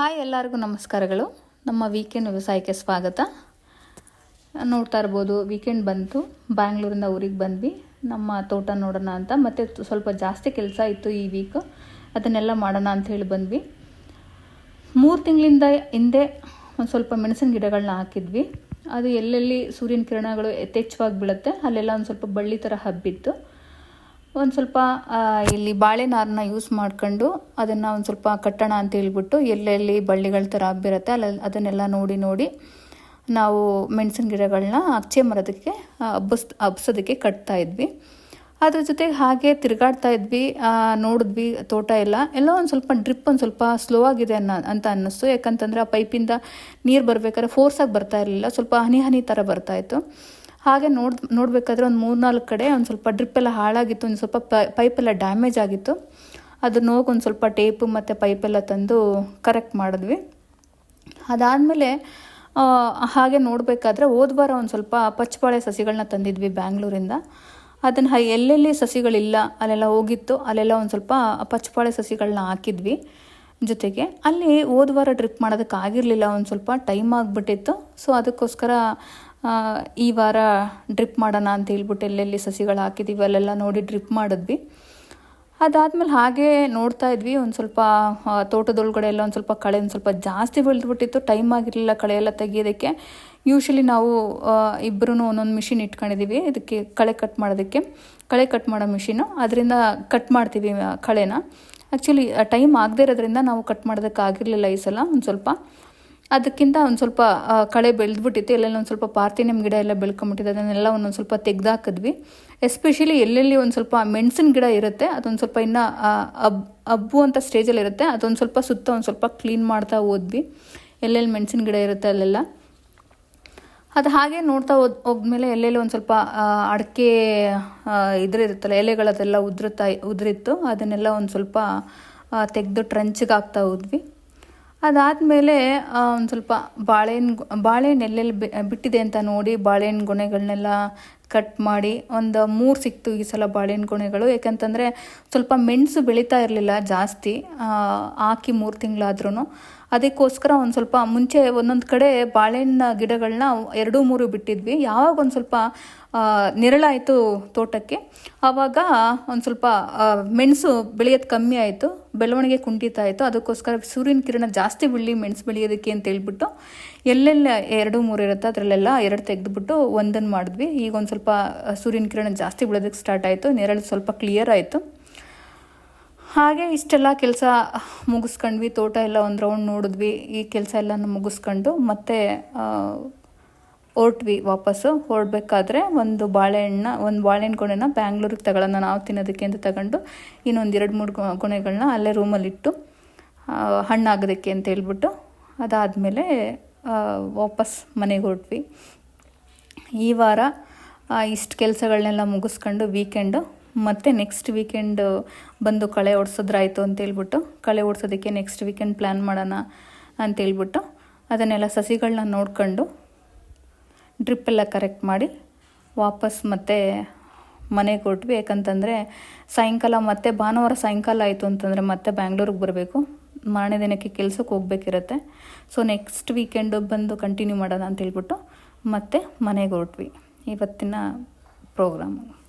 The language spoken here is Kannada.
ಹಾಯ್ ಎಲ್ಲರಿಗೂ ನಮಸ್ಕಾರಗಳು. ನಮ್ಮ ವೀಕೆಂಡ್ ವ್ಯವಸಾಯಕ್ಕೆ ಸ್ವಾಗತ. ನೋಡ್ತಾ ಇರ್ಬೋದು ವೀಕೆಂಡ್ ಬಂತು. ಬ್ಯಾಂಗ್ಳೂರಿಂದ ಊರಿಗೆ ಬಂದ್ವಿ. ನಮ್ಮ ತೋಟ ನೋಡೋಣ ಅಂತ. ಮತ್ತು ಸ್ವಲ್ಪ ಜಾಸ್ತಿ ಕೆಲಸ ಇತ್ತು ಈ ವೀಕ್ ಅದನ್ನೆಲ್ಲ ಮಾಡೋಣ ಅಂತ ಹೇಳಿ ಬಂದ್ವಿ. ಮೂರು ತಿಂಗಳಿಂದ ಹಿಂದೆ ಒಂದು ಸ್ವಲ್ಪ ಮೆಣಸಿನ ಗಿಡಗಳನ್ನ ಹಾಕಿದ್ವಿ. ಅದು ಎಲ್ಲೆಲ್ಲಿ ಸೂರ್ಯನ ಕಿರಣಗಳು ಯಥೇಚ್ಛವಾಗಿ ಬೀಳುತ್ತೆ, ಅಲ್ಲೆಲ್ಲ ಒಂದು ಸ್ವಲ್ಪ ಬಳ್ಳಿ ಥರ ಹಬ್ಬಿತ್ತು. ಒಂದು ಸ್ವಲ್ಪ ಇಲ್ಲಿ ಇಲ್ಲಿ ಬಾಳೆನಾರನ್ನ ಯೂಸ್ ಮಾಡ್ಕೊಂಡು ಅದನ್ನು ಒಂದು ಸ್ವಲ್ಪ ಕಟ್ಟೋಣ ಅಂತ ಹೇಳ್ಬಿಟ್ಟು ಎಲ್ಲೆಲ್ಲಿ ಬಳ್ಳಿಗಳ ಥರ ಹಬ್ಬಿರುತ್ತೆ ಅಲ್ಲ ಅದನ್ನೆಲ್ಲ ನೋಡಿ ನೋಡಿ ನಾವು ಮೆಣಸಿನ ಗಿಡಗಳನ್ನ ಅಚ್ಚೆ ಮರದಕ್ಕೆ ಹಬ್ಬಸ್, ಹಬ್ಸೋದಕ್ಕೆ ಕಟ್ತಾ ಇದ್ವಿ. ಅದ್ರ ಜೊತೆಗೆ ಹಾಗೆ ತಿರುಗಾಡ್ತಾ ಇದ್ವಿ ನೋಡಿದ್ವಿ ತೋಟ ಎಲ್ಲ. ಎಲ್ಲ ಒಂದು ಸ್ವಲ್ಪ ಡ್ರಿಪ್ ಒಂದು ಸ್ವಲ್ಪ ಸ್ಲೋ ಆಗಿದೆ ಅನ್ನೋ, ಅಂತ ಅನ್ನಿಸ್ತು. ಯಾಕಂತಂದ್ರೆ ಆ ಪೈಪಿಂದ ನೀರು ಬರ್ಬೇಕಾದ್ರೆ ಫೋರ್ಸಾಗಿ ಬರ್ತಾ ಇರಲಿಲ್ಲ. ಸ್ವಲ್ಪ ಹನಿ ಹನಿ ಥರ ಬರ್ತಾ ಇತ್ತು. ಹಾಗೆ ನೋಡ್ ನೋಡಬೇಕಾದ್ರೆ ಒಂದು ಮೂರ್ನಾಲ್ಕು ಕಡೆ ಒಂದು ಸ್ವಲ್ಪ ಡ್ರಿಪ್ ಎಲ್ಲ ಹಾಳಾಗಿತ್ತು, ಒಂದು ಸ್ವಲ್ಪ ಪೈಪ್ ಎಲ್ಲ ಡ್ಯಾಮೇಜ್ ಆಗಿತ್ತು. ಅದನ್ನ ಹೋಗಿ ಒಂದು ಸ್ವಲ್ಪ ಟೇಪು ಮತ್ತು ಪೈಪೆಲ್ಲ ತಂದು ಕರೆಕ್ಟ್ ಮಾಡಿದ್ವಿ. ಅದಾದಮೇಲೆ ಹಾಗೆ ನೋಡಬೇಕಾದ್ರೆ ಹೋದ ವಾರ ಒಂದು ಸ್ವಲ್ಪ ಪಚ್ಚಬಾಳೆ ಸಸಿಗಳನ್ನ ತಂದಿದ್ವಿ ಬ್ಯಾಂಗ್ಳೂರಿಂದ. ಅದನ್ನು ಎಲ್ಲೆಲ್ಲಿ ಸಸಿಗಳಿಲ್ಲ, ಅಲ್ಲೆಲ್ಲ ಹೋಗಿತ್ತು, ಅಲ್ಲೆಲ್ಲ ಒಂದು ಸ್ವಲ್ಪ ಪಚ್ಚಬಾಳೆ ಸಸಿಗಳನ್ನ ಹಾಕಿದ್ವಿ ಜೊತೆಗೆ. ಅಲ್ಲಿ ಹೋದ ವಾರ ಟ್ರಿಪ್ ಮಾಡೋದಕ್ಕೆ ಆಗಿರಲಿಲ್ಲ ಒಂದು ಸ್ವಲ್ಪ ಟೈಮ್ ಆಗಿಬಿಟ್ಟಿತ್ತು. ಸೊ ಅದಕ್ಕೋಸ್ಕರ ಈ ವಾರ ಡ್ರಿಪ್ ಮಾಡೋಣ ಅಂತ ಹೇಳ್ಬಿಟ್ಟು ಎಲ್ಲೆಲ್ಲಿ ಸಸಿಗಳು ಹಾಕಿದ್ದೀವಿ ಅಲ್ಲೆಲ್ಲ ನೋಡಿ ಡ್ರಿಪ್ ಮಾಡಿದ್ವಿ. ಅದಾದಮೇಲೆ ಹಾಗೆ ನೋಡ್ತಾ ಇದ್ವಿ, ಒಂದು ಸ್ವಲ್ಪ ತೋಟದೊಳಗಡೆ ಎಲ್ಲ ಒಂದು ಸ್ವಲ್ಪ ಕಳೆ ಒಂದು ಸ್ವಲ್ಪ ಜಾಸ್ತಿ ಬೆಳೆದ್ಬಿಟ್ಟಿತ್ತು, ಟೈಮ್ ಆಗಿರಲಿಲ್ಲ ಕಳೆ ಎಲ್ಲ ತೆಗಿಯೋದಕ್ಕೆ. ಯೂಶಲಿ ನಾವು ಇಬ್ಬರೂ ಒಂದೊಂದು ಮಿಷಿನ್ ಇಟ್ಕೊಂಡಿದ್ದೀವಿ ಇದಕ್ಕೆ ಕಳೆ ಕಟ್ ಮಾಡೋದಕ್ಕೆ. ಕಳೆ ಕಟ್ ಮಾಡೋ ಮಿಷಿನು ಅದರಿಂದ ಕಟ್ ಮಾಡ್ತೀವಿ ಕಳೆನ. ಆ್ಯಕ್ಚುಲಿ ಟೈಮ್ ಆಗದೇ ಇರೋದ್ರಿಂದ ನಾವು ಕಟ್ ಮಾಡೋದಕ್ಕಾಗಿರಲಿಲ್ಲ ಈ ಸಲ, ಒಂದು ಸ್ವಲ್ಪ. ಅದಕ್ಕಿಂತ ಒಂದು ಸ್ವಲ್ಪ ಕಳೆ ಬೆಳೆದ್ಬಿಟ್ಟಿತ್ತು. ಎಲ್ಲೆಲ್ಲ ಒಂದು ಸ್ವಲ್ಪ ಪಾರ್ಥಿನಿಮ್ ಗಿಡ ಎಲ್ಲ ಬೆಳ್ಕೊಂಬಿಟ್ಟಿದೆ. ಅದನ್ನೆಲ್ಲ ಒಂದೊಂದು ಸ್ವಲ್ಪ ತೆಗ್ದಾಕಿದ್ವಿ. ಎಸ್ಪೆಷಲಿ ಎಲ್ಲೆಲ್ಲಿ ಒಂದು ಸ್ವಲ್ಪ ಮೆಣಸಿನ ಗಿಡ ಇರುತ್ತೆ, ಅದೊಂದು ಸ್ವಲ್ಪ ಇನ್ನು ಅಬ್, ಅಬ್ಬು ಅಂತ ಸ್ಟೇಜಲ್ಲಿ ಇರುತ್ತೆ. ಅದೊಂದು ಸ್ವಲ್ಪ ಸುತ್ತ ಒಂದು ಸ್ವಲ್ಪ ಕ್ಲೀನ್ ಮಾಡ್ತಾ ಹೋದ್ವಿ. ಎಲ್ಲೆಲ್ಲಿ ಮೆಣಸಿನ ಗಿಡ ಇರುತ್ತೆ ಅಲ್ಲೆಲ್ಲ. ಅದು ಹಾಗೆ ನೋಡ್ತಾ ಹೋದ್, ಹೋದ್ಮೇಲೆ ಎಲ್ಲೆಲ್ಲಿ ಒಂದು ಸ್ವಲ್ಪ ಅಡಿಕೆ ಇದ್ರಿರುತ್ತಲ್ಲ ಎಲೆಗಳದೆಲ್ಲ ಉದುರುತ್ತಾ, ಉದುರಿತ್ತು. ಅದನ್ನೆಲ್ಲ ಒಂದು ಸ್ವಲ್ಪ ತೆಗೆದು ಟ್ರಂಚಿಗೆ ಹಾಕ್ತಾ ಹೋದ್ವಿ. ಅದಾದಮೇಲೆ ಒಂದು ಸ್ವಲ್ಪ ಬಾಳೆಹಣ್ಣು ಬಾಳೆಹಣ್ಣು ಎಲ್ಲೆಲ್ಲಿ ಬಿಟ್ಟಿದೆ ಅಂತ ನೋಡಿ ಬಾಳೆಹಣ್ಣು ಗೊನೆಗಳನ್ನೆಲ್ಲ ಕಟ್ ಮಾಡಿ ಒಂದು ಮೂರು ಸಿಕ್ತು ಈ ಸಲ ಬಾಳೆಹಣ್ಣು ಗೊನೆಗಳು. ಯಾಕಂತಂದರೆ ಸ್ವಲ್ಪ ಮೆಣಸು ಬೆಳೀತಾ ಇರಲಿಲ್ಲ ಜಾಸ್ತಿ ಹಾಕಿ ಮೂರು ತಿಂಗಳಾದ್ರೂ ಅದಕ್ಕೋಸ್ಕರ ಒಂದು ಸ್ವಲ್ಪ ಮುಂಚೆ ಒಂದೊಂದು ಕಡೆ ಬಾಳೆಹಣ್ಣ ಗಿಡಗಳನ್ನ ಎರಡು ಮೂರು ಬಿಟ್ಟಿದ್ವಿ. ಯಾವಾಗ ಒಂದು ಸ್ವಲ್ಪ ನೆರಳಾಯಿತು ತೋಟಕ್ಕೆ. ಆವಾಗ ಒಂದು ಸ್ವಲ್ಪ ಮೆಣಸು ಬೆಳೆಯೋದು ಕಮ್ಮಿ ಆಯಿತು, ಬೆಳವಣಿಗೆ ಕುಂಠಿತ ಆಯಿತು. ಅದಕ್ಕೋಸ್ಕರ ಸೂರ್ಯನ ಕಿರಣ ಜಾಸ್ತಿ ಬೆಳಿ ಮೆಣಸು ಬೆಳೆಯೋದಕ್ಕೆ ಅಂತ ಹೇಳ್ಬಿಟ್ಟು ಎಲ್ಲೆಲ್ಲ ಎರಡು, ಮೂರು ಇರುತ್ತೆ ಅದರಲ್ಲೆಲ್ಲ ಎರಡು ತೆಗೆದುಬಿಟ್ಟು ಒಂದನ್ನು ಮಾಡಿದ್ವಿ. ಈಗ ಒಂದು ಸ್ವಲ್ಪ ಸೂರ್ಯನ ಕಿರಣ ಜಾಸ್ತಿ ಬಿಡೋದಕ್ಕೆ ಸ್ಟಾರ್ಟ್ ಆಯಿತು. ನೆರಳು ಸ್ವಲ್ಪ ಕ್ಲಿಯರ್ ಆಯಿತು. ಹಾಗೆ ಇಷ್ಟೆಲ್ಲ ಕೆಲಸ ಮುಗಿಸ್ಕೊಂಡ್ವಿ. ತೋಟ ಎಲ್ಲ ಒಂದು ರೌಂಡ್ ನೋಡಿದ್ವಿ. ಈ ಕೆಲಸ ಎಲ್ಲ ಮುಗಿಸ್ಕೊಂಡು ಮತ್ತೆ ಹೊರಟ್ವಿ ವಾಪಸ್ಸು. ಹೊರಡ್ಬೇಕಾದ್ರೆ ಒಂದು ಬಾಳೆಹಣ್ಣ, ಒಂದು ಬಾಳೆಹಣ್ಣು ಗೊಣೆನ ಬ್ಯಾಂಗ್ಳೂರಿಗೆ ತಗೊಳ್ಳೋಣ ನಾವು ತಿನ್ನೋದಕ್ಕೆ ಅಂತ ತಗೊಂಡು ಇನ್ನೊಂದು ಎರಡು, ಮೂರು ಗೊಣೆಗಳನ್ನ ಅಲ್ಲೇ ರೂಮಲ್ಲಿಟ್ಟು ಹಣ್ಣಾಗೋದಕ್ಕೆ ಅಂತ ಹೇಳ್ಬಿಟ್ಟು ಅದಾದಮೇಲೆ ವಾಪಸ್ ಮನೆಗೆ ಹೊರಟ್ವಿ. ಈ ವಾರ ಇಷ್ಟು ಕೆಲಸಗಳನ್ನೆಲ್ಲ ಮುಗಿಸ್ಕೊಂಡು ವೀಕೆಂಡು ಮತ್ತು ನೆಕ್ಸ್ಟ್ ವೀಕೆಂಡ್ ಬಂದು ಕಳೆ ಓಡಿಸೋದ್ರಾಯಿತು ಅಂತ ಹೇಳ್ಬಿಟ್ಟು, ಕಳೆ ಓಡಿಸೋದಕ್ಕೆ ನೆಕ್ಸ್ಟ್ ವೀಕೆಂಡ್ ಪ್ಲ್ಯಾನ್ ಮಾಡೋಣ ಅಂತ ಹೇಳ್ಬಿಟ್ಟು, ಅದನ್ನೆಲ್ಲ ಸಸಿಗಳನ್ನ ನೋಡ್ಕೊಂಡು ಡ್ರಿಪ್ ಎಲ್ಲ ಕರೆಕ್ಟ್ ಮಾಡಿ ವಾಪಸ್ ಮತ್ತೆ ಮನೆಗೆ ಕೊಟ್ವಿ ಯಾಕಂತಂದರೆ ಸಾಯಂಕಾಲ ಮತ್ತೆ ಭಾನುವಾರ ಸಾಯಂಕಾಲ ಆಯಿತು ಅಂತಂದರೆ ಮತ್ತೆ ಬ್ಯಾಂಗ್ಳೂರಿಗೆ ಬರಬೇಕು. ಮಾರನೇ ದಿನಕ್ಕೆ ಕೆಲಸಕ್ಕೆ ಹೋಗ್ಬೇಕಿರತ್ತೆ. ಸೊ ನೆಕ್ಸ್ಟ್ ವೀಕೆಂಡು ಬಂದು ಕಂಟಿನ್ಯೂ ಮಾಡೋಣ ಅಂತ ಹೇಳ್ಬಿಟ್ಟು ಮತ್ತೆ ಮನೆಗೆ ಹೊರಟ್ವಿ. ಇವತ್ತಿನ ಪ್ರೋಗ್ರಾಮು